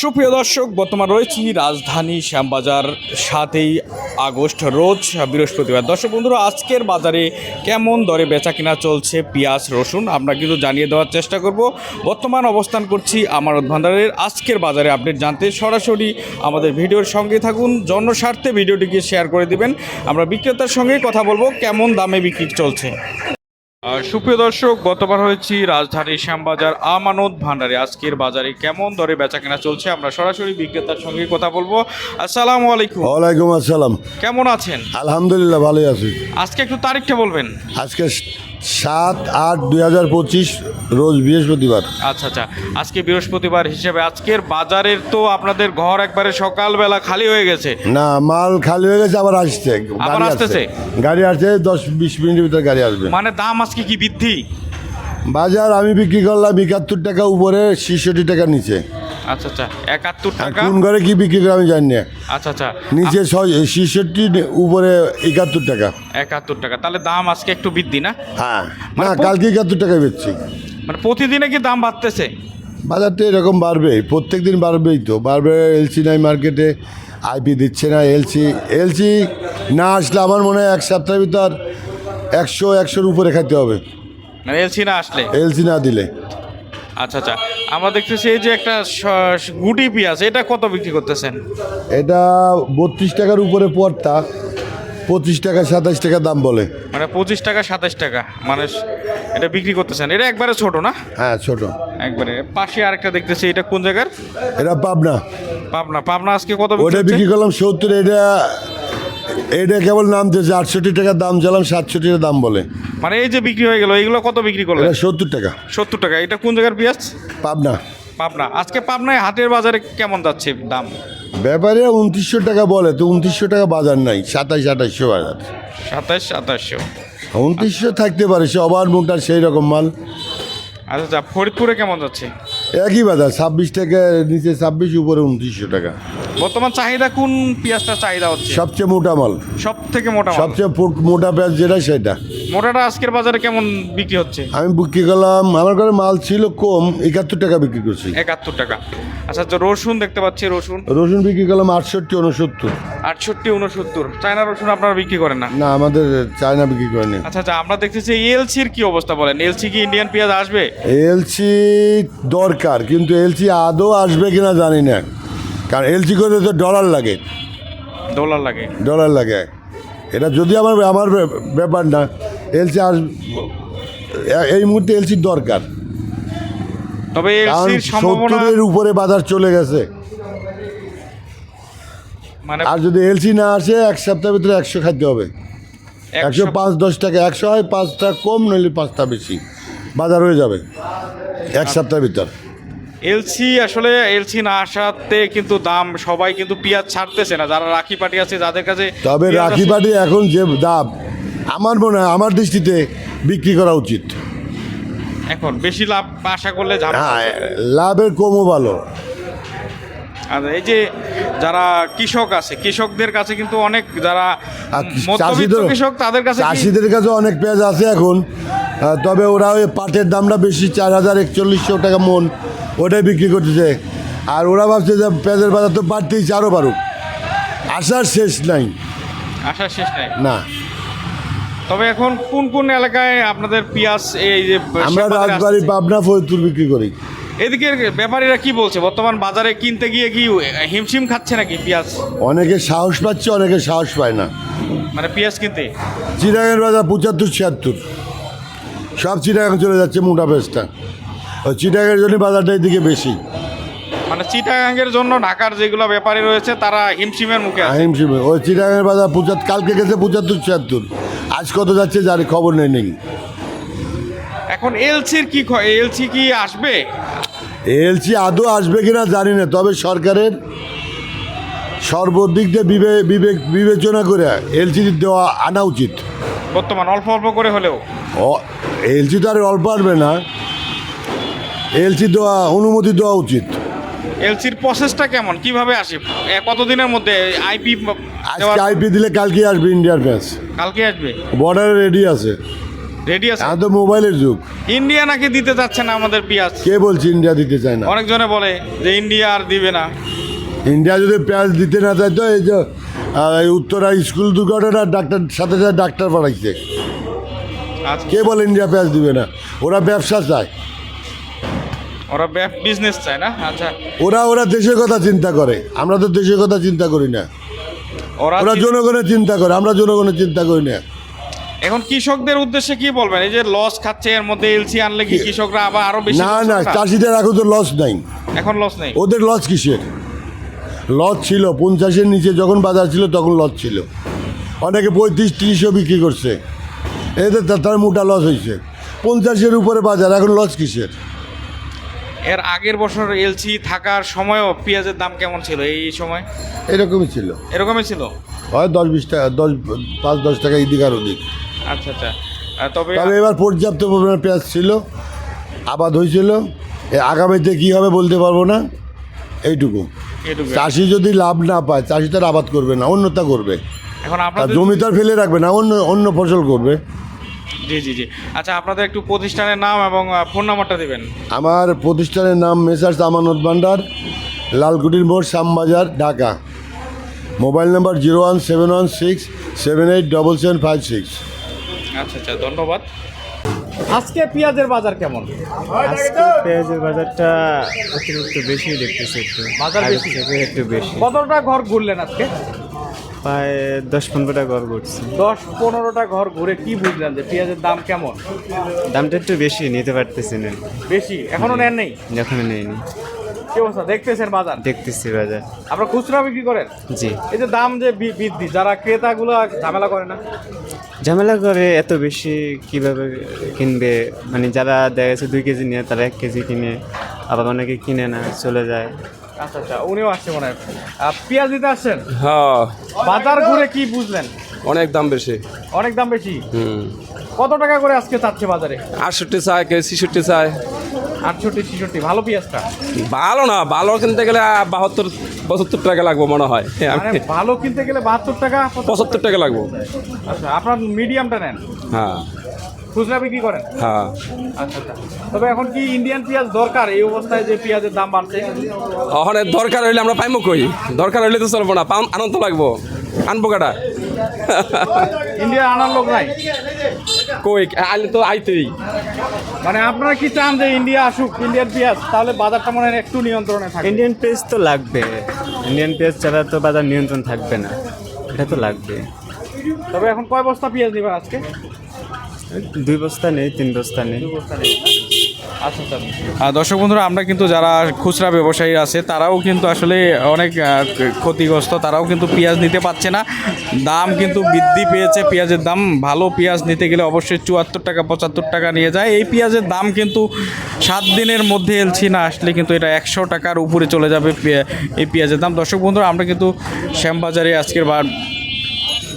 সুপ্রিয় দর্শক, বর্তমান রয়েছি রাজধানী শ্যামবাজার সাতই আগস্ট, রোজ বৃহস্পতিবার। দর্শক বন্ধুরা, আজকের বাজারে কেমন দরে বেচা কিনা চলছে পেঁয়াজ, রসুন, আমরা কিন্তু জানিয়ে দেওয়ার চেষ্টা করব। বর্তমান অবস্থান করছি আমার ভান্ডারের। আজকের বাজারে আপডেট জানতে সরাসরি আমাদের ভিডিওর সঙ্গে থাকুন। জনস্বার্থে ভিডিওটিকে শেয়ার করে দিবেন। আমরা বিক্রেতার সঙ্গে কথা বলব, কেমন দামে বিক্রি চলছে। সুপ্রিয় দর্শক গতবার হয়েছি রাজধানীর শ্যামবাজার আমানত ভান্ডারে। আজকের বাজারে কেমন দরে বেচা কেনা চলছে আমরা সরাসরি বিক্রেতার সঙ্গে কথা বলব। আসসালাম আলাইকুম। ওয়ালাইকুম আসসালাম। কেমন আছেন? আলহামদুলিল্লাহ ভালোই আছি। আজকে একটু তারিখটা বলবেন। আজকে সাত আট দুই হাজার পঁচিশ রোজ বৃহস্পতিবার। আচ্ছা আচ্ছা। আজকে বৃহস্পতিবার হিসেবে আজকের বাজারের তো আপনাদের ঘর একবারে সকালবেলা খালি হয়ে গেছে। না মাল খালি হয়ে গেছে আবার আসছে। আবার আসতেছে? গাড়ি আসছে দশ বিশ মিনিটের ভিতরে গাড়ি আসবে। মানে দাম আজকে কি বৃদ্ধি? বাজার আমি বিক্রি করলাম একাত্তর টাকা উপরে ছেষট্টি টাকা নিচে। আচ্ছা আচ্ছা। একাত্তর টাকা? কোন ঘরে কি বিক্রি করে আমি জানি না। আচ্ছা আচ্ছা। নিচে ছেষট্টি উপরে একাত্তর টাকা। একাত্তর টাকা। তাহলে দাম আজকে একটু বৃদ্ধি না? হ্যাঁ। মানে না কালকে একাত্তর টাকা বেচছি। মানে প্রতিদিনে কি দাম বাড়তেছে? বাজার তো এরকম বাড়বে। প্রত্যেক দিন বাড়বেই তো। বাড়বে এলসি নাই মার্কেটে আইপি দিচ্ছে না এলসি এলসি না আসলে আমার মনে হয় এক সপ্তাহের ভিতর একশো একশোর উপরে খাইতে হবে। মানে এলসি না আসলে? এলসি না দিলে। আচ্ছা আচ্ছা। আমরা দেখতেছি এই যে একটা গুটি পেঁয়াজ এটা কত বিক্রি করতেছেন? এটা বত্রিশ টাকার উপরে পড়তা পঁচিশ টাকা সাতাশ টাকা দাম বলে। মানে পঁচিশ টাকা সাতাশ টাকা। মানে এটা বিক্রি করতেছেন। এটা একবারে ছোট না? হ্যাঁ ছোট। একবারে। পাশে আরেকটা দেখতেছি এটা কোন জায়গার? এটা পাবনা। পাবনা। পাবনা আজকে কত বিক্রি ওটা বিক্রি করলাম সত্তর এটা এটা কেবল নামতেছে আটষট্টি টাকার দাম চালাম সাতষট্টি টাকা দাম বলে। মানে এই যে বিক্রি হয়ে গেল এইগুলো কত বিক্রি করলেন? এটা সত্তর টাকা। সত্তর টাকা এটা কোন জায়গার পেঁয়াজ? পাবনা। পাবনা। আজকে পাবনায় হাটের বাজারে কেমন যাচ্ছে দাম? ব্যাপারে উনত্রিশশো টাকা বলে তো উনত্রিশশো টাকা বাজার নাই সাতাইশ আঠাইশশো বাজার। সাতাশ সাতাশশো উনত্রিশশো থাকতে পারে সবার মোটা সেই রকম মাল। আচ্ছা আচ্ছা ফরিদপুরে কেমন যাচ্ছে? একই বাজার ছাব্বিশ থেকে নিচে ছাব্বিশ উপরে উনত্রিশশো টাকা। বর্তমান চাহিদা কোন পেঁয়াজটা চাহিদা হচ্ছে? সবচেয়ে মোটা মাল। সব থেকে মোটা সবচেয়ে মোটা পেঁয়াজ যেটা সেটা। মোটাটা আজকের বাজারে কেমন বিক্রি হচ্ছে? আমি বিক্রি করলাম আমার ঘরে মাল ছিল কম একাত্তর টাকা বিক্রি করছি। একাত্তর টাকা। আচ্ছা আচ্ছা রসুন দেখতে পাচ্ছি রসুন। রসুন বিক্রি করলাম আটষট্টি উনসত্তর। আটষট্টি উনসত্তর। চায়না রসুন আপনারা বিক্রি করেন না? না আমাদের চায়না বিক্রি করেনি। আচ্ছা আচ্ছা আমরা দেখতেছি এলসির কি অবস্থা বলেন? এলসি কি ইন্ডিয়ান পেঁয়াজ আসবে? এলসি দরকার কিন্তু এলসি আদৌ আসবে কিনা জানি না। কারণ এলসি করতে তো ডলার লাগে। ডলার লাগে। ডলার লাগে। এটা যদি আমার আমার ব্যাপ- ব্যাপার না এলসি আর এই মুহূর্তে এলসির দরকার। তবে কারণ এলসির সম্ভাবনা সত্তরের উপরে বাজার চলে গেছে। মানে আর যদি এলসি না আসে এক সপ্তাহের ভিতরে একশো খাইতে হবে। একশো একশো পাঁচ দশ টাকা একশো হয় পাঁচটা কম নইলে পাঁচটা বেশি। বাজার হয়ে যাবে এক সপ্তাহের ভিতর। এলসি আসলে এলসি না আসাতে কিন্তু দাম সবাই কিন্তু পেঁয়াজ ছাড়তেছে না। যারা রাখি পাটি আছে যাদের কাছে তবে পেঁয়াজ রাখি পাটি এখন যে দাম আমার মনে হয় আমার দৃষ্টিতে বিক্রি করা উচিত। এখন বেশি লাভ আশা করলে হ্যাঁ লাভের কমও ভালো। আর এই যে যারা কৃষক আছে কৃষকদের কাছে কিন্তু অনেক যারা চাষিদের- কৃষক তাদের কাছে চাষিদের কাছে অনেক পেঁয়াজ আছে এখন। তবে ওরা ওই পাটের দামটা বেশি চার হাজার একচল্লিশশো টাকা মন ওটাই বিক্রি করতেছে। আর ওরা ভাবছে যে পেঁয়াজের বাজার তো বাড়তেই আরও বাড়ুক। আসার শেষ নাই। আশা শেষ নাই। না। তবে এখন কোন কোন এলাকায় আপনাদের পেঁয়াজ এই যে আমরা রাজবাড়ি পাবনা ফরিদপুর বিক্রি করি। এদিকে ব্যাপারীরা কি বলছে? বর্তমান বাজারে কিনতে গিয়ে কি হিমশিম খাচ্ছে নাকি পেঁয়াজ? অনেকে সাহস পাচ্ছে অনেকে সাহস পায় না। মানে পেঁয়াজ কিনতে? চিরাগের বাজার পঁচাত্তর ছিয়াত্তর। সব চিটাগাং চলে যাচ্ছে মোটা পেঁয়াজটা ওই চিটাগের জন্য বাজারটা এদিকে বেশি। মানে চিটাগাঙ্গের জন্য ঢাকার যেগুলো ব্যাপারী রয়েছে তারা হিমশিমের মুখে আহিম ওই চিটাগাংয়ের বাজার পঁচাত্তর কালকে গেছে পঁচাত্তর ছিয়াত্তর। আজ কত যাচ্ছে যার খবর নেই নেই। এখন এলসির কি এলসি কি আসবে? এলসি আদৌ আসবে কিনা জানি না তবে সরকারের সর্বদিক দিয়ে বিবে বিবেক বিবেচনা করে এলসি দেওয়া আনা উচিত। বর্তমান অল্প অল্প করে হলেও। এলসি তো আর অল্প আসবে না। এলসি দেওয়া অনুমতি দেওয়া উচিত। এলসির প্রসেসটা কেমন? কীভাবে আসে? কতদিনের মধ্যে আইপি আজকে আইপি দিলে কালকে আসবে ইন্ডিয়ার ম্যাচ কালকে আসবে? বর্ডারে রেডি আছে। রেডি আছে? এখন তো মোবাইলের যুগ। ইন্ডিয়া নাকি দিতে যাচ্ছে না আমাদের পেঁয়াজ? কে বলছে ইন্ডিয়া দিতে চায় না? অনেকজনে বলে যে ইন্ডিয়া আর দিবে না। ইন্ডিয়া যদি পেঁয়াজ দিতে না চায় তো এই যে উত্তরা স্কুল দুর্ঘটনা ডাক্তার সাথে সাথে ডাক্তার পাঠাইছে। আচ্ছা। কে বলে ইন্ডিয়া পেঁয়াজ দিবে না? ওরা ব্যবসা চায়। ওরা বিজনেস চায় না? আচ্ছা। ওরা ওরা দেশের কথা চিন্তা করে। আমরা তো দেশের কথা চিন্তা করি না। ওরা ওরা জনগণের চিন্তা করে আমরা জনগণের চিন্তা করি না। এখন কৃষকদের উদ্দেশ্যে কি বলবেন? এই যে লস খাচ্ছে এর মধ্যে এলসি আনলে কি কৃষকরা আবার আরও বেশি না না চাষিদের এখন তো লস নাই। এখন লস নেই? ওদের লস কিসের? লস ছিল পঞ্চাশের নিচে যখন বাজার ছিল তখন লস ছিল। অনেকে পঁয়ত্রিশ তিরিশও বিক্রি করছে। এদের তার মোটা লস হয়েছে। পঞ্চাশের উপরে বাজার এখন লস কিসের? এর আগের বছর এলসি থাকার সময়ও পেঁয়াজের দাম কেমন ছিল এই সময়? এরকমই ছিল। এরকমই ছিল? হয় দশ বিশ টাকা দশ পাঁচ দশ টাকা এদিক আর ওদিক। আচ্ছা আচ্ছা। তবে তবে এবার পর্যাপ্ত পরিমাণে পেঁয়াজ ছিল আবাদ হয়েছিল। এ আগামীতে কী হবে বলতে পারব না। এইটুকু। এটুকু। চাষি যদি লাভ না পায় চাষি তার আবাদ করবে না অন্যতা করবে। এখন আর আপনাদের জমি তার ফেলে রাখবে না অন্য অন্য ফসল করবে। জি জি জি। আচ্ছা আপনাদের একটু প্রতিষ্ঠানের নাম এবং ফোন নাম্বারটা দিবেন। আমার প্রতিষ্ঠানের নাম মেসার্স আমানত ভান্ডার লালকুটির মোড় Shyambazar Dhaka. Mobile number zero one seven one six seven eight double seven five six. আচ্ছা আচ্ছা ধন্যবাদ। আজকে পেঁয়াজের বাজার কেমন? আজকে পেঁয়াজের বাজারটা অতিরিক্ত বেশি দেখতেছি একটু। বাজার বেশি? একটু বেশি। কতটা ঘর ঘুরলেন আজকে? প্রায় দশ পনেরোটা ঘর করছি দশ পনেরোটা ঘর ঘুরে কি বুঝলেন যে পেঁয়াজের দাম কেমন? দামটা একটু বেশি নিতে পারতেছি না। বেশি? এখনও নেন নেই? এখনও নেইনি। কি অবস্থা? দেখতেছেন বাজার? দেখতেছি বাজার। আপনারা খুচরা বিক্রি করেন? জি। এই যে দাম যে বি- বৃদ্ধি যারা ক্রেতাগুলো ঝামেলা করে না? ঝামেলা করে এত বেশি কীভাবে কিনবে? মানে যারা দেখা গেছে দুই কেজি নিয়ে তারা এক কেজি কিনে আবার অনেকে কিনে না চলে যায়। আচ্ছা আচ্ছা উনিও আসছে মনে হয়। পেঁয়াজ দিতে আসছেন? হ্যাঁ। বাজার ঘুরে কি বুঝলেন? অনেক দাম বেশি। অনেক দাম বেশি? হুম। কত টাকা করে আজকে চাচ্ছে বাজারে? আটষট্টি চায় কেউ ছিষট্টি চায়। আটষট্টি ছিষট্টি ভালো পেঁয়াজটা? ভালো না ভালো কিনতে গেলে বাহাত্তর পঁচাত্তর টাকা লাগবো মনে হয়। ভালো কিনতে গেলে বাহাত্তর টাকা পঁচাত্তর টাকা লাগবো। আচ্ছা আপনার মিডিয়ামটা নেন। হ্যাঁ। খুচরা বিক্রি করেন? হ্যাঁ। আচ্ছা আচ্ছা। তবে এখন কি ইন্ডিয়ান পেঁয়াজ দরকার? এই অবস্থায় যে পেঁয়াজের দাম বাড়ছে? ওখানে দরকার হইলে আমরা পাইমো কই? দরকার হইলে তো চলবো না পাম আনন্দ লাগবো। আনব কাটা ইন্ডিয়া আনার লোক নাই? কই আইলে তো আইতেই। মানে আপনারা কি চান যে ইন্ডিয়া আসুক ইন্ডিয়ান পেঁয়াজ? তাহলে বাজারটা মনে হয় একটু নিয়ন্ত্রণে থাকে ইন্ডিয়ান পেঁয়াজ তো লাগবে। ইন্ডিয়ান পেঁয়াজ ছাড়া তো বাজার নিয়ন্ত্রণ থাকবে না। এটা তো লাগবে। তবে এখন কয় বস্তা পেঁয়াজ নেবেন আজকে? দুই বস্তা নেই তিন বস্তা নেই। আচ্ছা আচ্ছা। দর্শক বন্ধুরা আমরা কিন্তু যারা খুচরা ব্যবসায়ী আছে তারাও কিন্তু আসলে অনেক ক্ষতিগ্রস্ত তারাও কিন্তু পেঁয়াজ নিতে পারছে না। দাম কিন্তু বৃদ্ধি পেয়েছে পেঁয়াজের দাম ভালো পেঁয়াজ নিতে গেলে অবশ্যই চুয়াত্তর টাকা পঁচাত্তর টাকা নিয়ে যায়। এই পেঁয়াজের দাম কিন্তু সাত দিনের মধ্যে এলছি না আসলে কিন্তু এটা একশো টাকার উপরে চলে যাবে এই পেঁয়াজের দাম। দর্শক বন্ধুরা আমরা কিন্তু শ্যামবাজারে আজকের বার